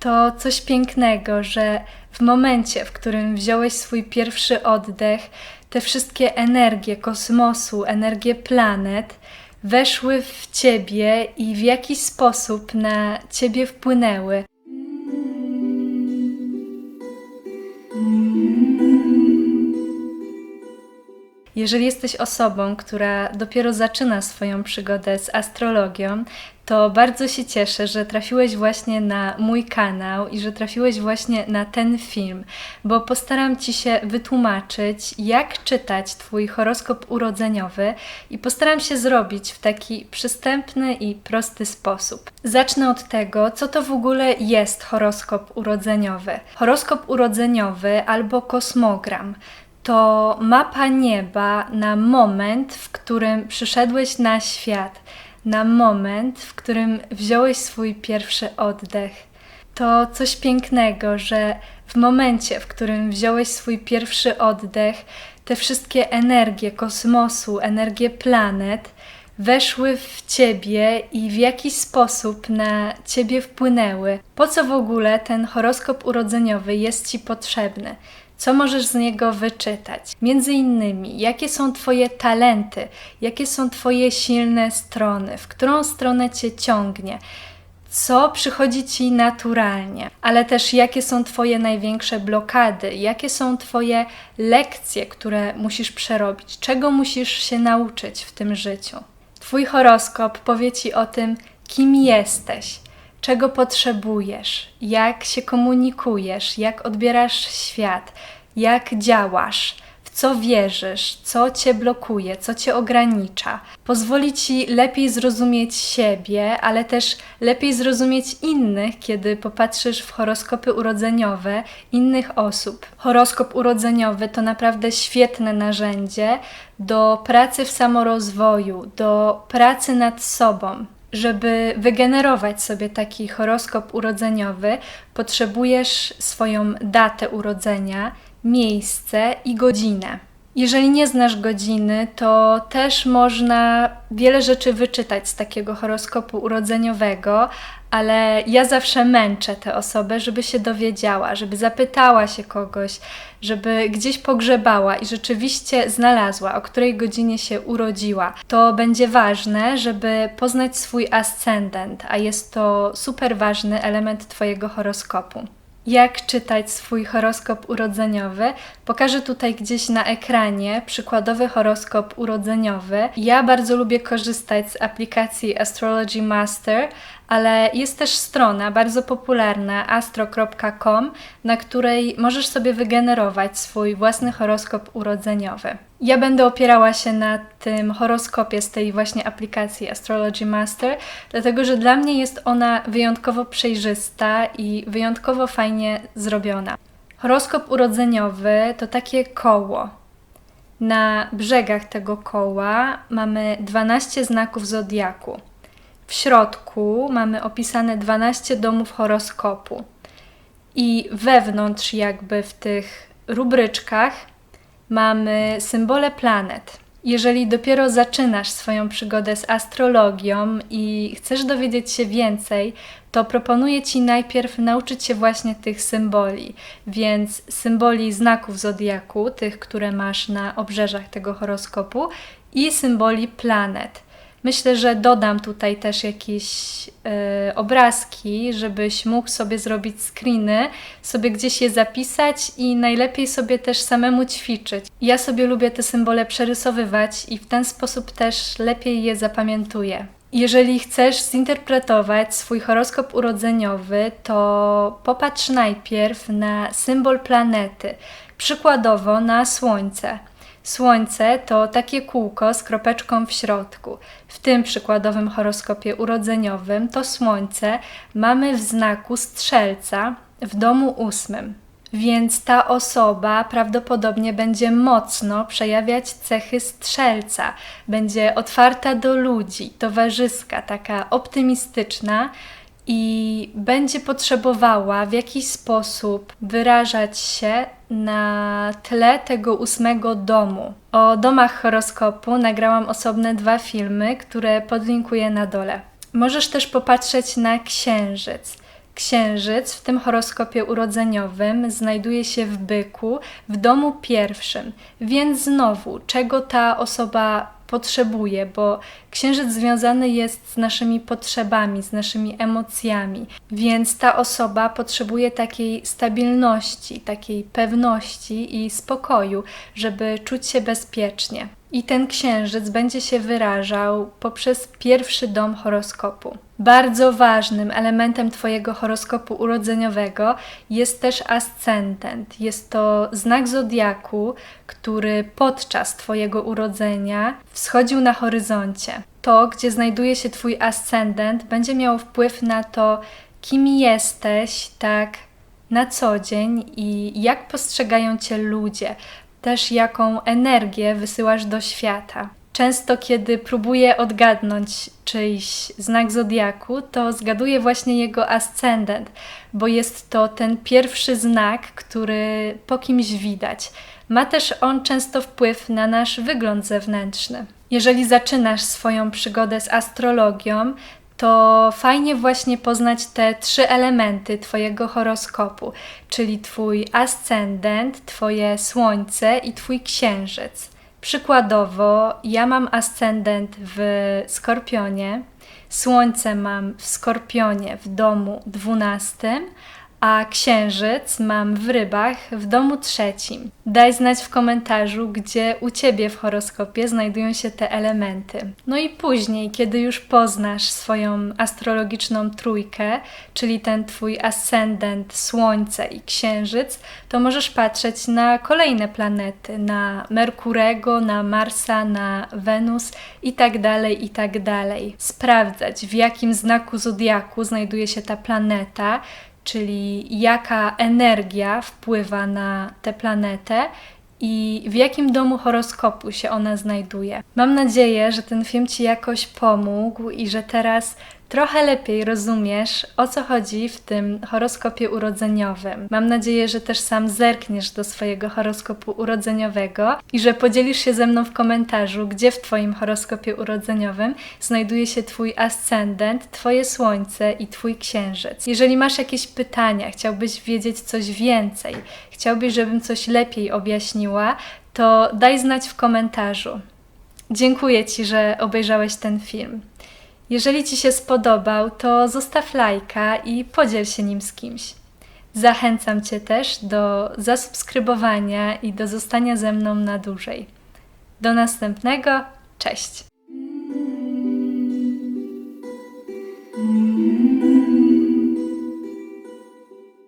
To coś pięknego, że w momencie, w którym wziąłeś swój pierwszy oddech, te wszystkie energie kosmosu, energie planet weszły w ciebie i w jakiś sposób na ciebie wpłynęły. Jeżeli jesteś osobą, która dopiero zaczyna swoją przygodę z astrologią, to bardzo się cieszę, że trafiłeś właśnie na mój kanał i że trafiłeś właśnie na ten film, bo postaram Ci się wytłumaczyć, jak czytać Twój horoskop urodzeniowy i postaram się zrobić w taki przystępny i prosty sposób. Zacznę od tego, co to w ogóle jest horoskop urodzeniowy. Horoskop urodzeniowy albo kosmogram to mapa nieba na moment, w którym przyszedłeś na świat, na moment, w którym wziąłeś swój pierwszy oddech. To coś pięknego, że w momencie, w którym wziąłeś swój pierwszy oddech, te wszystkie energie kosmosu, energie planet weszły w ciebie i w jakiś sposób na ciebie wpłynęły. Po co w ogóle ten horoskop urodzeniowy jest ci potrzebny? Co możesz z niego wyczytać? Między innymi, jakie są Twoje talenty, jakie są Twoje silne strony, w którą stronę Cię ciągnie, co przychodzi Ci naturalnie, ale też jakie są Twoje największe blokady, jakie są Twoje lekcje, które musisz przerobić, czego musisz się nauczyć w tym życiu. Twój horoskop powie Ci o tym, kim jesteś, czego potrzebujesz, jak się komunikujesz, jak odbierasz świat, jak działasz, w co wierzysz, co cię blokuje, co cię ogranicza. Pozwoli ci lepiej zrozumieć siebie, ale też lepiej zrozumieć innych, kiedy popatrzysz w horoskopy urodzeniowe innych osób. Horoskop urodzeniowy to naprawdę świetne narzędzie do pracy w samorozwoju, do pracy nad sobą. Żeby wygenerować sobie taki horoskop urodzeniowy, potrzebujesz swoją datę urodzenia, miejsce i godzinę. Jeżeli nie znasz godziny, to też można wiele rzeczy wyczytać z takiego horoskopu urodzeniowego, ale ja zawsze męczę tę osobę, żeby się dowiedziała, żeby zapytała się kogoś, żeby gdzieś pogrzebała i rzeczywiście znalazła, o której godzinie się urodziła. To będzie ważne, żeby poznać swój ascendent, a jest to super ważny element Twojego horoskopu jak czytać swój horoskop urodzeniowy. Pokażę tutaj gdzieś na ekranie przykładowy horoskop urodzeniowy. Ja bardzo lubię korzystać z aplikacji Astrology Master, ale jest też strona bardzo popularna astro.com, na której możesz sobie wygenerować swój własny horoskop urodzeniowy. Ja będę opierała się na tym horoskopie z tej właśnie aplikacji Astrology Master, dlatego że dla mnie jest ona wyjątkowo przejrzysta i wyjątkowo fajnie zrobiona. Horoskop urodzeniowy to takie koło. Na brzegach tego koła mamy 12 znaków zodiaku. W środku mamy opisane 12 domów horoskopu. I wewnątrz, jakby w tych rubryczkach, mamy symbole planet. Jeżeli dopiero zaczynasz swoją przygodę z astrologią i chcesz dowiedzieć się więcej, to proponuję Ci najpierw nauczyć się właśnie tych symboli, więc symboli znaków zodiaku, tych, które masz na obrzeżach tego horoskopu, i symboli planet. Myślę, że dodam tutaj też jakieś y, obrazki, żebyś mógł sobie zrobić screeny, sobie gdzieś je zapisać i najlepiej sobie też samemu ćwiczyć. Ja sobie lubię te symbole przerysowywać i w ten sposób też lepiej je zapamiętuję. Jeżeli chcesz zinterpretować swój horoskop urodzeniowy, to popatrz najpierw na symbol planety, przykładowo na Słońce. Słońce to takie kółko z kropeczką w środku. W tym przykładowym horoskopie urodzeniowym to Słońce mamy w znaku strzelca w domu ósmym. Więc ta osoba prawdopodobnie będzie mocno przejawiać cechy strzelca, będzie otwarta do ludzi, towarzyska, taka optymistyczna, i będzie potrzebowała w jakiś sposób wyrażać się na tle tego ósmego domu. O domach horoskopu nagrałam osobne dwa filmy, które podlinkuję na dole. Możesz też popatrzeć na księżyc. Księżyc w tym horoskopie urodzeniowym znajduje się w byku w domu pierwszym, więc znowu, czego ta osoba potrzebuje, bo księżyc związany jest z naszymi potrzebami, z naszymi emocjami, więc ta osoba potrzebuje takiej stabilności, takiej pewności i spokoju, żeby czuć się bezpiecznie. I ten księżyc będzie się wyrażał poprzez pierwszy dom horoskopu. Bardzo ważnym elementem Twojego horoskopu urodzeniowego jest też ascendent. Jest to znak zodiaku, który podczas Twojego urodzenia wschodził na horyzoncie. To, gdzie znajduje się Twój ascendent, będzie miało wpływ na to, kim jesteś, tak na co dzień i jak postrzegają Cię ludzie, też jaką energię wysyłasz do świata. Często, kiedy próbuję odgadnąć czyjś znak zodiaku, to zgaduję właśnie jego ascendent, bo jest to ten pierwszy znak, który po kimś widać. Ma też on często wpływ na nasz wygląd zewnętrzny. Jeżeli zaczynasz swoją przygodę z astrologią, to fajnie właśnie poznać te trzy elementy Twojego horoskopu, czyli Twój ascendent, Twoje słońce i Twój księżyc. Przykładowo, ja mam ascendent w skorpionie, słońce mam w skorpionie w domu 12, a księżyc mam w rybach w domu trzecim. Daj znać w komentarzu, gdzie u Ciebie w horoskopie znajdują się te elementy. No i później, kiedy już poznasz swoją astrologiczną trójkę, czyli ten Twój ascendent, Słońce i Księżyc, to możesz patrzeć na kolejne planety, na Merkurego, na Marsa, na Wenus i tak dalej, i tak dalej. Sprawdzać, w jakim znaku zodiaku znajduje się ta planeta, czyli jaka energia wpływa na tę planetę i w jakim domu horoskopu się ona znajduje. Mam nadzieję, że ten film Ci jakoś pomógł i że teraz trochę lepiej rozumiesz, o co chodzi w tym horoskopie urodzeniowym. Mam nadzieję, że też sam zerkniesz do swojego horoskopu urodzeniowego i że podzielisz się ze mną w komentarzu, gdzie w Twoim horoskopie urodzeniowym znajduje się Twój ascendent, Twoje słońce i Twój księżyc. Jeżeli masz jakieś pytania, chciałbyś wiedzieć coś więcej, chciałbyś, żebym coś lepiej objaśniła, to daj znać w komentarzu. Dziękuję Ci, że obejrzałeś ten film. Jeżeli Ci się spodobał, to zostaw lajka i podziel się nim z kimś. Zachęcam Cię też do zasubskrybowania i do zostania ze mną na dłużej. Do następnego, cześć!